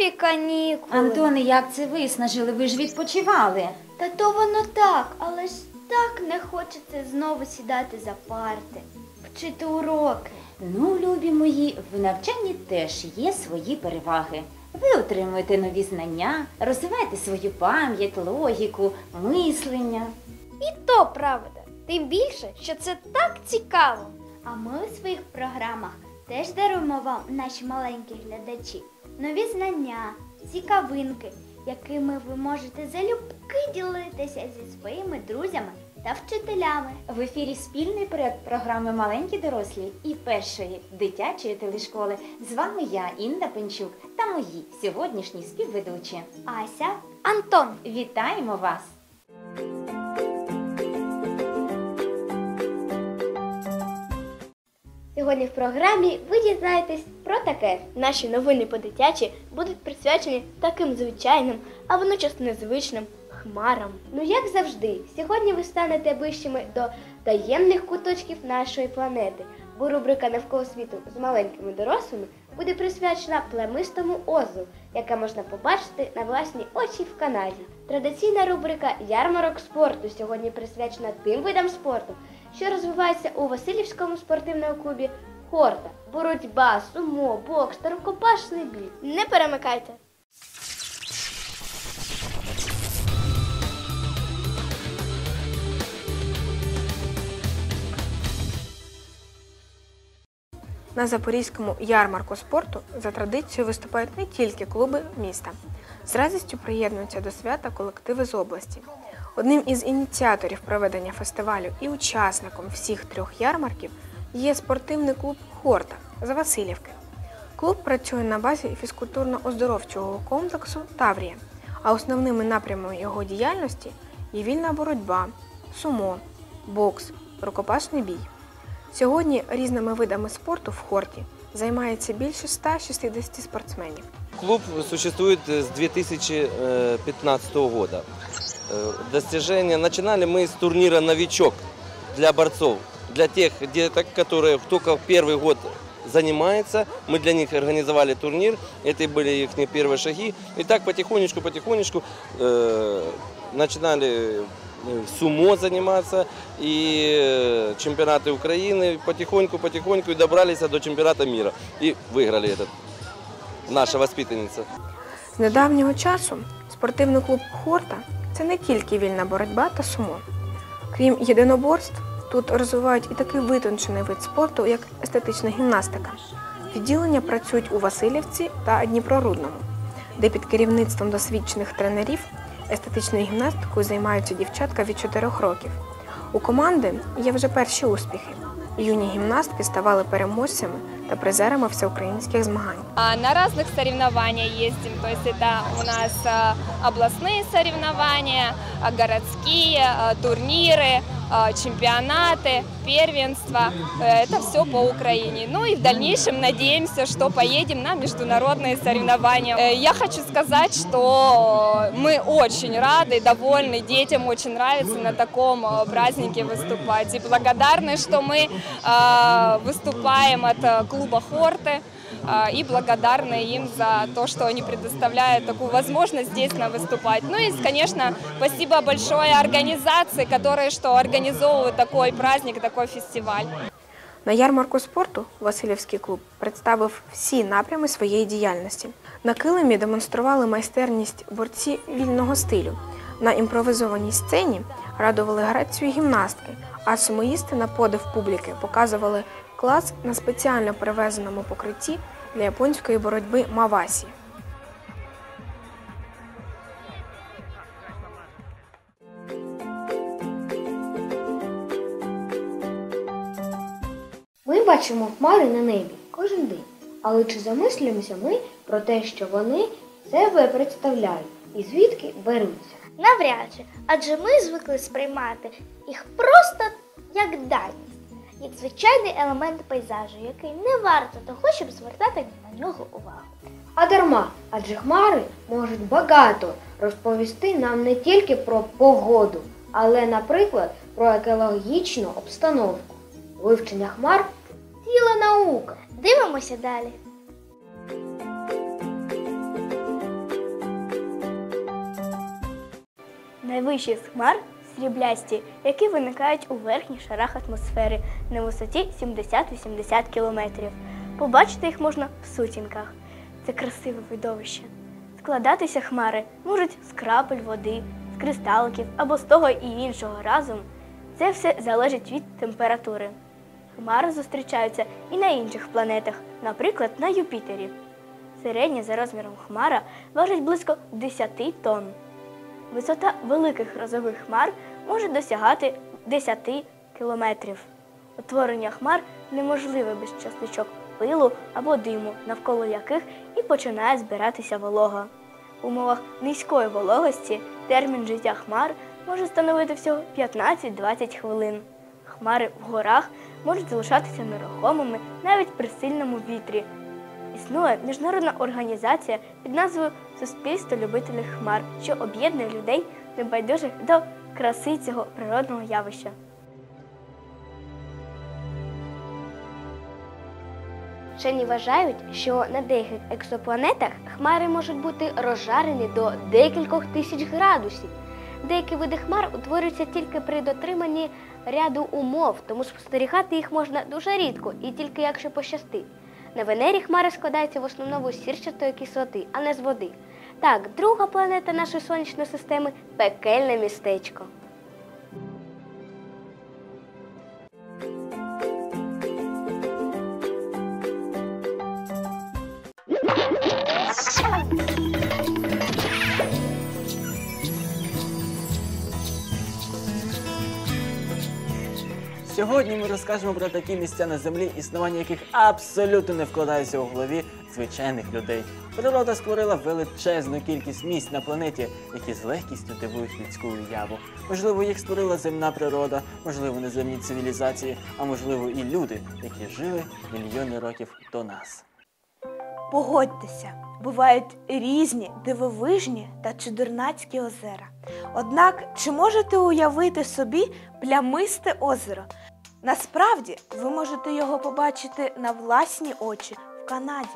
зимові канікули. Антоне, як це виснажили? Ви ж відпочивали. Та то воно так, але ж так не хочеться знову сідати за парти, вчити уроки. Ну, любі мої, в навчанні теж є свої переваги. Ви отримуєте нові знання, розвиваєте свою пам'ять, логіку, мислення. І то правда. Тим більше, що це так цікаво. А ми у своїх програмах теж даруємо вам, наші маленькі глядачі, нові знання, цікавинки, якими ви можете залюбки ділитися зі своїми друзями та вчителями. В ефірі спільний проект програми Маленькі дорослі і першої дитячої телешколи. З вами я, Інна Пенчук, та мої сьогоднішні співведучі. Ася, Антон. Вітаємо вас! Сьогодні в програмі ви дізнаєтесь про таке. Наші новини по-дитячі будуть присвячені таким звичайним, а водночас незвичним хмарам. Ну як завжди, сьогодні ви станете ближчими до таємних куточків нашої планети, бо рубрика навколо світу з маленькими дорослими буде присвячена племистому озу, яке можна побачити на власні очі в Канаді. Традиційна рубрика Ярмарок спорту сьогодні присвячена тим видам спорту, що розвивається у Васильівському спортивному клубі Хорта. Боротьба, сумо, бокс та рукопашний бій. Не перемикайте. На Запорізькому ярмарку спорту за традицією виступають не тільки клуби міста. З радістю приєднуються до свята колективи з області. Одним із ініціаторів проведення фестивалю і учасником всіх трьох ярмарків є спортивний клуб Хорта з Васильівки. Клуб працює на базі фізкультурно-оздоровчого комплексу Таврія, а основними напрямами його діяльності є вільна боротьба, сумо, бокс, рукопашний бій. Сьогодні різними видами спорту в хорті займається більше 160 спортсменів. Клуб существует с 2015 года. Э, Достижения начинали мы с турнира «Новичок» для борцов. Для тех деток, которые только первый год занимаются, мы для них организовали турнир. Это были их первые шаги. И так потихонечку, потихонечку э, начинали э, сумо заниматься и э, чемпионаты Украины. Потихоньку, потихоньку и добрались до чемпионата мира. И выиграли этот. Наша воспитанница. З недавнього часу спортивний клуб Хорта це не тільки вільна боротьба та сумо. Крім єдиноборств, тут розвивають і такий витончений вид спорту, як естетична гімнастика. Відділення працюють у Васильівці та Дніпрорудному, де під керівництвом досвідчених тренерів естетичною гімнастикою займаються дівчатка від 4 років. У команди є вже перші успіхи. Юні гімнастки ставали переможцями та призерами всеукраїнських змагань. А, На разных соревнованиях ездим, то есть это у нас а, областные соревнования, а, А, чемпионаты, первенства. Э, Это все по Украине. Ну и в дальнейшем надеемся, что поедем на международные соревнования. Э, Я хочу сказать, что мы очень рады, довольны, детям очень нравится на таком э, празднике выступать. И благодарны, что мы э, выступаем от э, клуба Хорты и благодарны им за то, что они предоставляют такую возможность здесь нам выступать. Ну и, конечно, спасибо большое организации, которые что организовывают такой праздник, такой фестиваль. На ярмарку спорту Васильівський клуб представив всі напрями своєї діяльності. На килимі демонстрували майстерність борці вільного стилю. На імпровізованій сцені радували грацію гімнастки, а сумоїсти на подив публіки показували клас на спеціально привезеному покритті для японської боротьби Мавасі. Ми бачимо хмари на небі кожен день. Але чи замислюємося ми про те, що вони себе представляють і звідки беруться? Навряд чи, адже ми звикли сприймати їх просто як даність, як звичайний елемент пейзажу, який не варто того, щоб звертати на нього увагу. А дарма, адже хмари можуть багато розповісти нам не тільки про погоду, але, наприклад, про екологічну обстановку. Вивчення хмар ціла наука. Дивимося далі. Найвищі з хмар сріблясті, які виникають у верхніх шарах атмосфери на висоті 70-80 кілометрів. Побачити їх можна в сутінках. Це красиве видовище. Складатися хмари можуть з крапель води, з кристаликів або з того і іншого разом. Це все залежить від температури. Хмари зустрічаються і на інших планетах, наприклад, на Юпітері. Середня за розміром хмара важить близько 10 тонн. Висота великих грозових хмар може досягати 10 кілометрів. Утворення хмар неможливе без частичок пилу або диму, навколо яких і починає збиратися волога. В умовах низької вологості термін життя хмар може становити всього 15-20 хвилин. Хмари в горах можуть залишатися нерухомими навіть при сильному вітрі. Існує міжнародна організація під назвою Суспільство любителів хмар, що об'єднує людей небайдужих до краси цього природного явища. Вчені вважають, що на деяких екзопланетах хмари можуть бути розжарені до декількох тисяч градусів. Деякі види хмар утворюються тільки при дотриманні ряду умов, тому спостерігати їх можна дуже рідко і тільки якщо пощастить. На Венері хмари складаються в основному з сірчатої кислоти, а не з води. Так, друга планета нашої сонячної системи пекельне містечко. Сьогодні ми розкажемо про такі місця на землі, існування яких абсолютно не вкладається у голові звичайних людей. Природа створила величезну кількість місць на планеті, які з легкістю дивують людську уяву. Можливо, їх створила земна природа, можливо, неземні цивілізації, а можливо і люди, які жили мільйони років до нас. Погодьтеся, бувають різні дивовижні та чудернацькі озера. Однак, чи можете уявити собі плямисте озеро? Насправді, ви можете його побачити на власні очі в Канаді.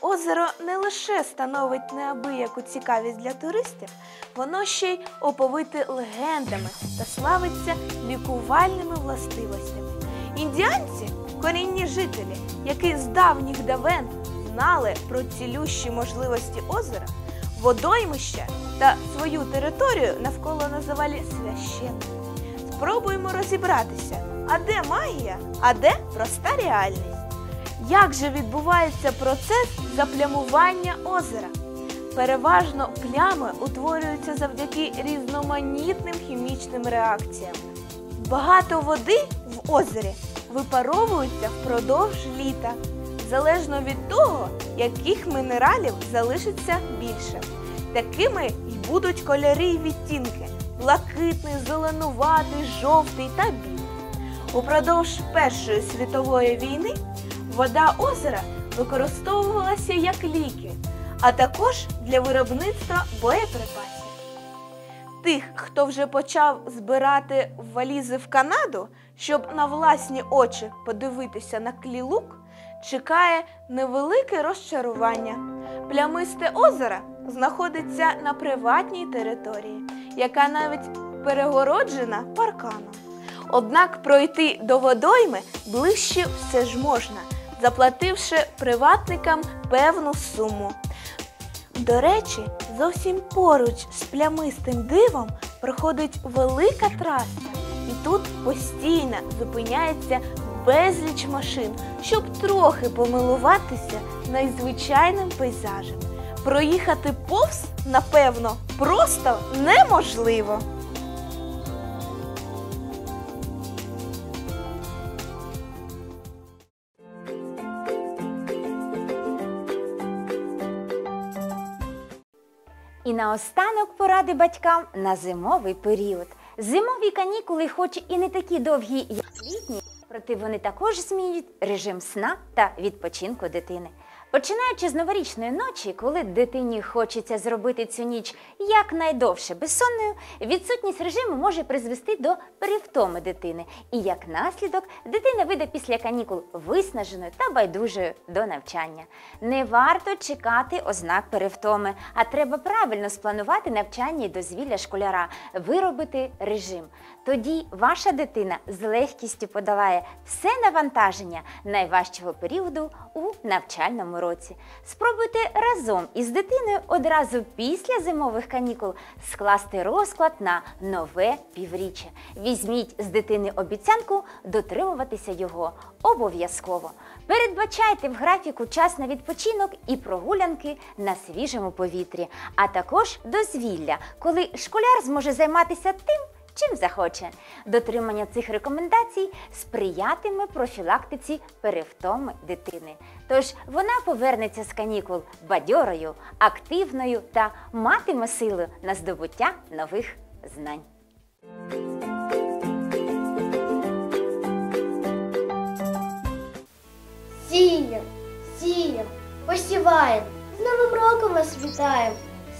Озеро не лише становить неабияку цікавість для туристів, воно ще й оповите легендами та славиться лікувальними властивостями. Індіанці корінні жителі, які з давніх давен знали про цілющі можливості озера, водоймища та свою територію навколо називали священною. Спробуємо розібратися, а де магія, а де проста реальність. Як же відбувається процес заплямування озера? Переважно плями утворюються завдяки різноманітним хімічним реакціям. Багато води в озері випаровується впродовж літа, залежно від того, яких мінералів залишиться більше. Такими й будуть кольори й відтінки блакитний, зеленуватий, жовтий та білий. Упродовж Першої світової війни вода озера використовувалася як ліки, а також для виробництва боєприпасів. Тих, хто вже почав збирати валізи в Канаду, щоб на власні очі подивитися на клілук, чекає невелике розчарування. Плямисте озеро знаходиться на приватній території, яка навіть перегороджена парканом. Однак пройти до водойми ближче все ж можна, заплативши приватникам певну суму. До речі, зовсім поруч з плямистим дивом проходить велика траса, і тут постійно зупиняється безліч машин, щоб трохи помилуватися найзвичайним пейзажем. Проїхати повз, напевно, просто неможливо. Наостанок поради батькам на зимовий період. Зимові канікули, хоч і не такі довгі, як літні, проте вони також змінюють режим сна та відпочинку дитини. Починаючи з новорічної ночі, коли дитині хочеться зробити цю ніч якнайдовше безсонною, відсутність режиму може призвести до перевтоми дитини. І як наслідок дитина вийде після канікул виснаженою та байдужою до навчання. Не варто чекати ознак перевтоми, а треба правильно спланувати навчання і дозвілля школяра, виробити режим. Тоді ваша дитина з легкістю подолає все навантаження найважчого періоду у навчальному році. Спробуйте разом із дитиною одразу після зимових канікул скласти розклад на нове півріччя. Візьміть з дитини обіцянку дотримуватися його обов'язково. Передбачайте в графіку час на відпочинок і прогулянки на свіжому повітрі, а також дозвілля, коли школяр зможе займатися тим, чим захоче. Дотримання цих рекомендацій сприятиме профілактиці перевтоми дитини. Тож вона повернеться з канікул бадьорою, активною та матиме силу на здобуття нових знань. Сієм, сієм, посіваєм, з Новим роком вас вітаєм,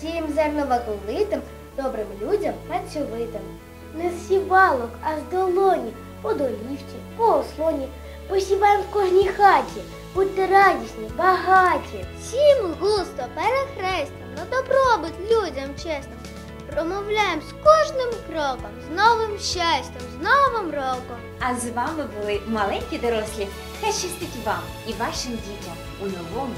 сієм зерноваковитим, добрим людям працьовитим. Не з сівалок, а з долоні, по долівці, по ослоні, посіваєм в кожній хаті, будьте радісні, багаті. Сім густо, перехрестям, на добробут людям чесним. Промовляємо з кожним кроком, з новим щастям, з новим роком. А з вами були маленькі дорослі. Хай щастить вам і вашим дітям у новому